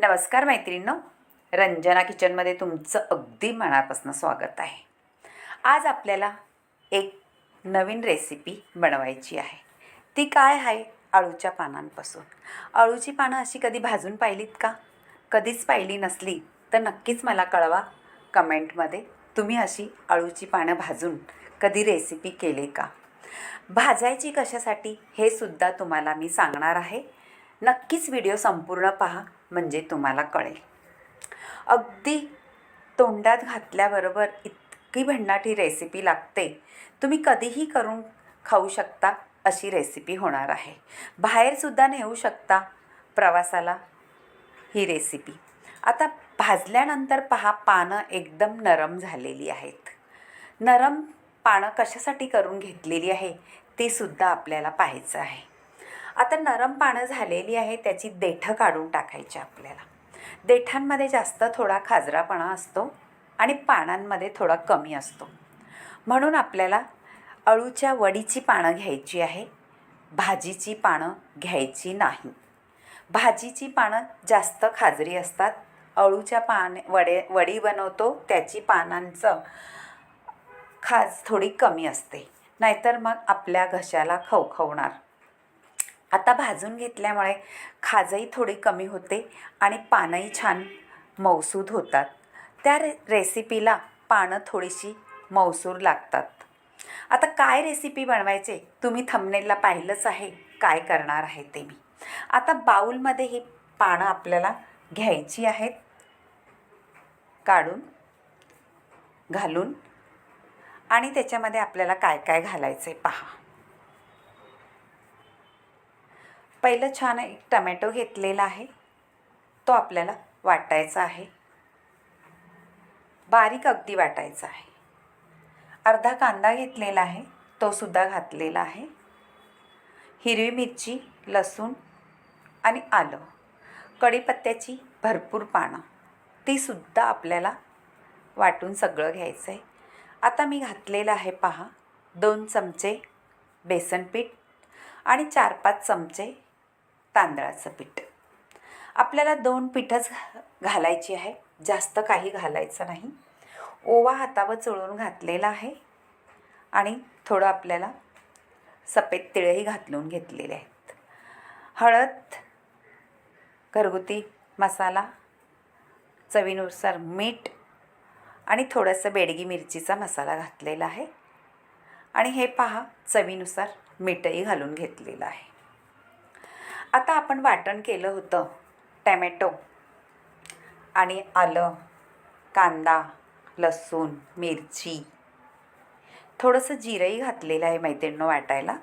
नमस्कार मैत्रिणींनो. रंजना किचनमध्ये तुमचं अगदी मनापासून स्वागत आहे. आज आपल्याला एक नवीन रेसिपी बनवायची आहे. ती काय आहे? अळूच्या पानांपासून. अळूची पानं अशी कधी भाजून पाहिलीत का? कधीच पाहिली नसली तर नक्कीच मला कळवा. कमेंटमध्ये तुम्ही अशी अळूची पानं भाजून कधी रेसिपी केली का? भाजायची कशासाठी हे सुद्धा तुम्हाला मी सांगणार आहे. नक्कीच व्हिडिओ संपूर्ण पहा. म्हणजे तुम्हाला कळेल. अगदी तोंडात घातल्याबरोबर इतकी भन्नाटी रेसिपी लागते. तुम्ही कधीही करून खाऊ शकता अशी रेसिपी होणार आहे. बाहेरसुद्धा नेऊ शकता प्रवासाला ही रेसिपी आता भाजल्यानंतर पहा पानं एकदम नरम झालेली आहेत. नरम पानं कशासाठी करून घेतलेली आहे ते सुद्धा आपल्याला पाहायचं आहे. आता नरम पानं झालेली आहे त्याची देठं काढून टाकायची आपल्याला. देठांमध्ये जास्त थोडा खाजरापणा असतो आणि पानांमध्ये थोडा कमी असतो. म्हणून आपल्याला अळूच्या वडीची पानं घ्यायची आहे. भाजीची पानं घ्यायची नाही. भाजीची पानं जास्त खाजरी असतात. अळूच्या पान वडे वडी बनवतो त्याची पानांचं खाज थोडी कमी असते. नाहीतर मग आपल्या घशाला खवखवणार. आता भाजून घेतल्यामुळे खाजही थोडी कमी होते आणि पानंही छान मौसूद होतात. त्या रे रेसिपीला पानं थोडीशी मौसूर लागतात. आता काय रेसिपी बनवायचे? तुम्ही थंबनेलला पाहिलंच आहे. काय करणार आहे ते मी. आता बाऊलमध्ये ही पानं आपल्याला घ्यायची आहेत. काढून घालून आणि त्याच्यामध्ये आपल्याला काय काय घालायचं आहे पहा. पहिलं छान एक टमॅटो घेतलेला आहे. तो आपल्याला वाटायचा आहे. बारीक अगदी वाटायचा आहे. अर्धा कांदा घेतलेला आहे. तो सुद्धा घातलेला आहे. हिरवी मिरची लसूण आणि आलं. कढीपत्त्याची भरपूर पानं. तीसुद्धा आपल्याला वाटून सगळं घ्यायचं आहे आता मी घातलेलं आहे पहा. दोन चमचे बेसन पीठ आणि चार पाच चमचे तांदळाचं पीठ. आपल्याला दोन पीठच घालायची आहे. जास्त काही घालायचं नाही. ओवा हातावर चळून घातलेला आहे. आणि थोडं आपल्याला सफेद तिळही घातलून घेतलेले आहेत. हळद घरगुती मसाला चवीनुसार मीठ आणि थोडंसं बेडगी मिरचीचा मसाला घातलेला आहे. आणि हे पहा चवीनुसार मीठही घालून घेतलेलं आहे. आता आपण वाटण केलं होतं. टॅमॅटो. आणि आलं कांदा लसूण मिरची. थोडंसं जिरंही घातलेलं आहे मैत्रिणीनं वाटायला.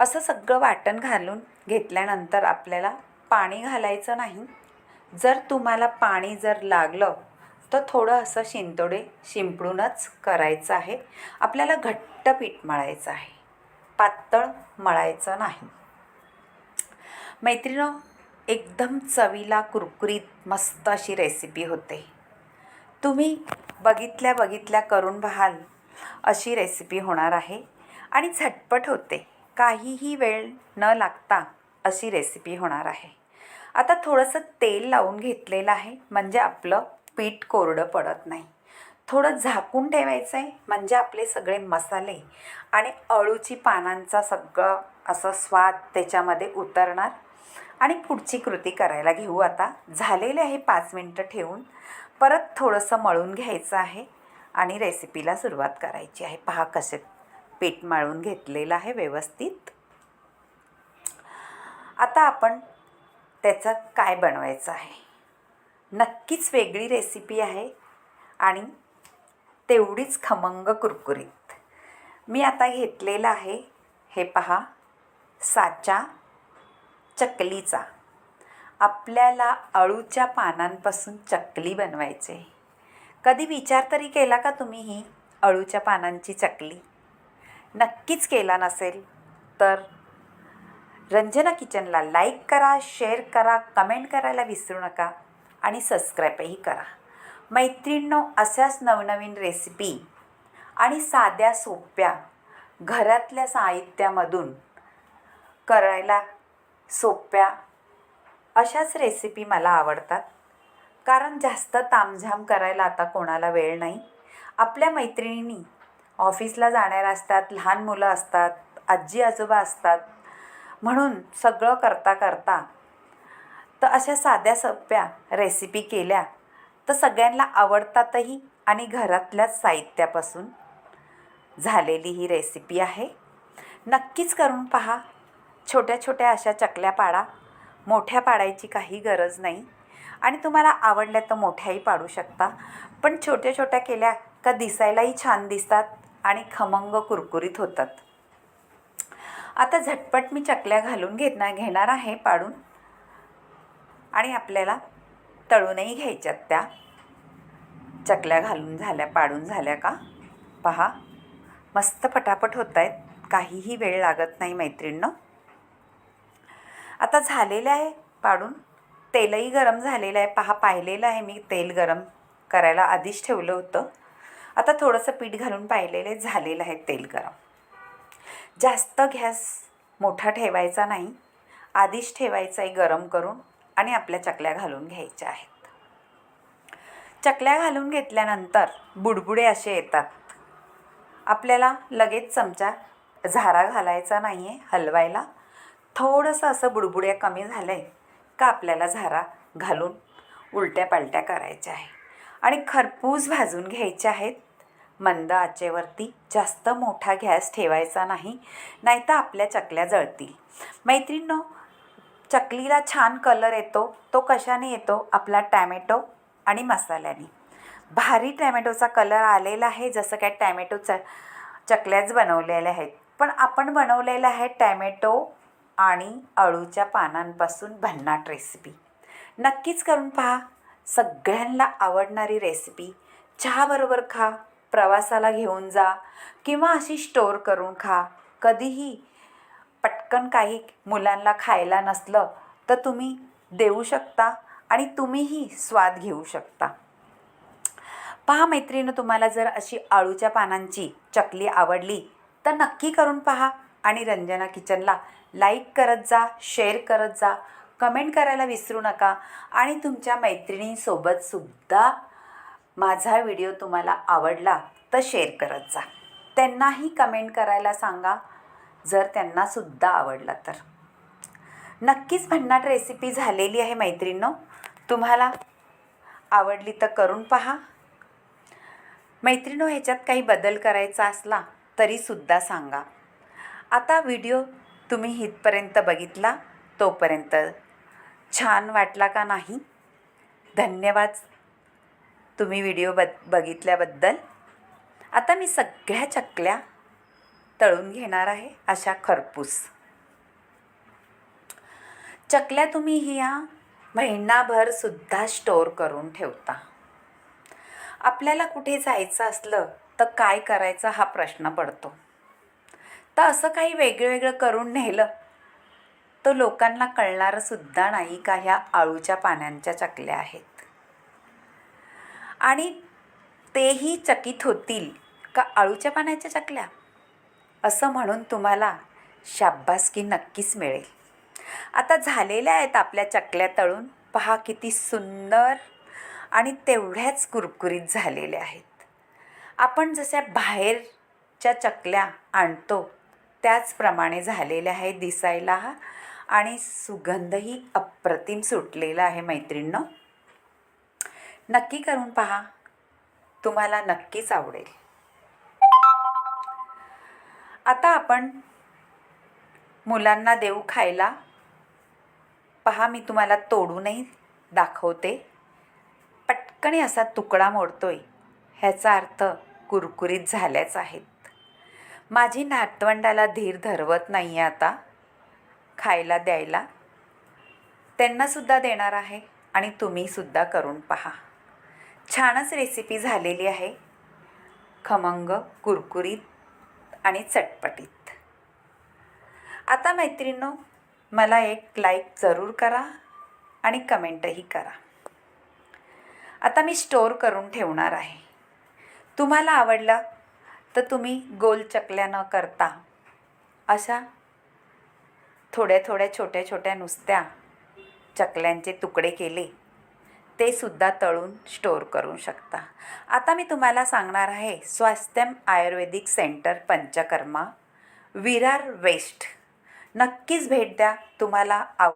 असं सगळं वाटण घालून घेतल्यानंतर आपल्याला पाणी घालायचं नाही. जर तुम्हाला पाणी जर लागलं तर थोडं असं शिंतोडे शिंपडूनच करायचं आहे. आपल्याला घट्ट पीठ मळायचं आहे. पातळ मळायचं नाही. मैत्रिणो एकदम चवीला कुरकुरीत मस्त अशी रेसिपी होते. तुम्ही बघितल्या बघितल्या करून पाहाल अशी रेसिपी होणार आहे आणि झटपट होते. काहीही वेळ न लागता अशी रेसिपी होणार आहे. आता थोडंसं तेल लावून घेतलेलं आहे म्हणजे आपलं पीठ कोरडं पडत नाही. थोडं झाकून ठेवायचं आहे म्हणजे आपले सगळे मसाले आणि अळूची पानांचा सगळं असं स्वाद त्याच्यामध्ये उतरणार. आणि पुढची कृती करायला घेऊ आता. झालेले आहे पाच मिनटं ठेवून. परत थोडंसं मळून घ्यायचं आहे आणि रेसिपीला सुरुवात करायची आहे. पहा कसे पीठ मळून घेतलेलं आहे व्यवस्थित. आता आपण त्याचं काय बनवायचं आहे. नक्कीच वेगळी रेसिपी आहे आणि तेवढीच खमंग कुरकुरीत. मी आता घेतलेलं आहे हे पहा साचा चकलीचा. आपल्याला अळूच्या पानांपासून चकली बनवायचे. कधी विचार तरी केला का तुम्ही ही अळूच्या पानांची चकली? नक्कीच केला नसेल तर रंजना किचनला लाईक करा शेअर करा कमेंट करायला विसरू नका आणि सबस्क्राईबही करा. मैत्रिणींनो अशाच नवनवीन रेसिपी आणि साध्या सोप्या घरातल्या साहित्यामधून करायला सोप्या अशाच रेसिपी मला आवडतात. कारण जास्त तामझाम करायला आता कोणाला वेळ नाही. आपल्या मैत्रिणींनी ऑफिसला जाणाऱ्या असतात लहान मुलं असतात आजी आजोबा असतात. म्हणून सगळं करता करता तर अशा साध्या सोप्या रेसिपी केल्या तर सगळ्यांना आवडतातही आणि घरातल्याच साहित्यापासून झालेली ही रेसिपी आहे. नक्कीच करून पहा. छोट्या छोट्या अशा चकल्या पाडा. मोठ्या पाडायची काही गरज नाही. आणि तुम्हाला आवडल्या तर मोठ्याही पाडू शकता. पण छोट्या छोट्या केल्या का दिसायलाही छान दिसतात आणि खमंग कुरकुरीत होतात. आता झटपट मी चकल्या घालून घेणार घेणार आहे पाडून. आणि आपल्याला तळूनही घ्यायच्यात त्या. चकल्या घालून झाल्या पाडून झाल्या का? पहा. मस्त पटापट होत आहेत काहीही वेळ लागत नाही मैत्रिणनं. आता झालेलं आहे पाडून. तेलही गरम झालेलं आहे. पहा पाहिलेलं आहे मी तेल गरम करायला आधीच ठेवलं होतं. आता थोडंसं पीठ घालून पाहिलेलं आहे. झालेलं आहे तेल गरम. जास्त गॅस मोठा ठेवायचा नाही. आधीच ठेवायचा आहे गरम करून. आणि आपल्या चकल्या घालून घ्यायच्या आहेत. चकल्या घालून घेतल्यानंतर बुडबुडे असे येतात. आपल्याला लगेच चमचा झारा घालायचा नाही आहे हलवायला. थोडंसं असं बुडबुड्या कमी झालं आहे का आपल्याला झारा घालून उलट्या पालट्या करायच्या आहे आणि खरपूस भाजून घ्यायचे आहेत. मंद आचेवरती जास्त मोठा गॅस ठेवायचा नाही नाहीतर आपल्या चकल्या जळतील. मैत्रिणींनो चकलीला छान कलर येतो तो कशाने येतो? आपला टॅमॅटो आणि मसाल्याने. भारी टॅमॅटोचा कलर आलेला आहे जसं काय टॅमॅटो च चकल्याच बनवलेल्या आहेत. पण आपण बनवलेलं आहे टॅमॅटो आणि अळूच्या पानांपासून भन्नाट रेसिपी नक्कीच करून पहा. सगळ्यांना आवडणारी रेसिपी चहाबरोबर खा प्रवासाला घेऊन जा किंवा अशी स्टोअर करून खा. कधीही पटकन काही मुलांना खायला नसलं तर तुम्ही देऊ शकता आणि तुम्हीही स्वाद घेऊ शकता. पहा मैत्रिणं तुम्हाला जर अशी आळूच्या पानांची चकली आवडली तर नक्की करून पहा आणि रंजना किचनला लाईक करत जा शेअर करत जा कमेंट करायला विसरू नका आणि तुमच्या मैत्रिणींसोबतसुद्धा माझा व्हिडिओ तुम्हाला आवडला तर शेअर करत जा. त्यांनाही कमेंट करायला सांगा. जर त्यांनासुद्धा आवडला तर. नक्कीच भन्नाट रेसिपी झालेली आहे मैत्रिणींनो. तुम्हाला आवडली तर करून पहा. मैत्रिणो ह्याच्यात काही बदल करायचा असला तरीसुद्धा सांगा. आता व्हिडिओ तुम्ही इथपर्यंत बघितला तोपर्यंत छान वाटला का नाही? धन्यवाद. तुम्ही व्हिडिओ ब बघितल्याबद्दल. आता मी सगळ्या चकल्या तळून घेणार आहे अशा खरपूस. चकल्या तुम्ही ह्या महिनाभरसुद्धा स्टोअर करून ठेवता. आपल्याला कुठे जायचं असलं तर काय करायचं हा प्रश्न पडतो. तर असं काही वेगळं वेगळं करून नेलं तर लोकांना कळणारंसुद्धा नाही का ह्या आळूच्या पानांच्या चकल्या आहेत. आणि तेही चकित होतील का आळूच्या पानाच्या चकल्या? असं म्हणून तुम्हाला शाब्बासकी नक्कीच मिळेल. आता झालेल्या आहेत आपल्या चकल्या तळून. पहा किती सुंदर आणि तेवढ्याच कुरकुरीत झालेल्या आहेत. आपण जशा बाहेरच्या चकल्या आणतो त्याचप्रमाणे झालेल्या आहे दिसायला आणि सुगंधही अप्रतिम सुटलेला आहे मैत्रिणींनो. नक्की करून पहा. तुम्हाला नक्कीच आवडेल. आता आपण मुलांना देऊ खायला. पहा मी तुम्हाला तोडूनही दाखवते. पटकन असा तुकडा मोडतोय. ह्याचा अर्थ कुरकुरीत झाल्याच आहेत. माझी नातवंडाला धीर धरवत नाही आहे आता खायला द्यायला. त्यांनासुद्धा देणार आहे आणि तुम्हीसुद्धा करून पहा. छानच रेसिपी झालेली आहे. खमंग कुरकुरीत आणि चटपटीत. आता मैत्रिणींनो मला एक लाईक जरूर करा आणि कमेंटही करा. आता मी स्टोअर करून ठेवणार आहे. तुम्हाला आवडलं तर तुम्ही गोल चकल्या न करता अशा थोड्या थोड्या छोट्या छोट्या नुसत्या चकल्यांचे तुकडे केले. ते सुद्धा तळून स्टोअर करू शकता. आता मी तुम्हाला सांगणार आहे स्वास्थ्यम आयुर्वेदिक सेंटर पंचकर्मा विरार वेस्ट. नक्कीच भेट द्या तुम्हाला आव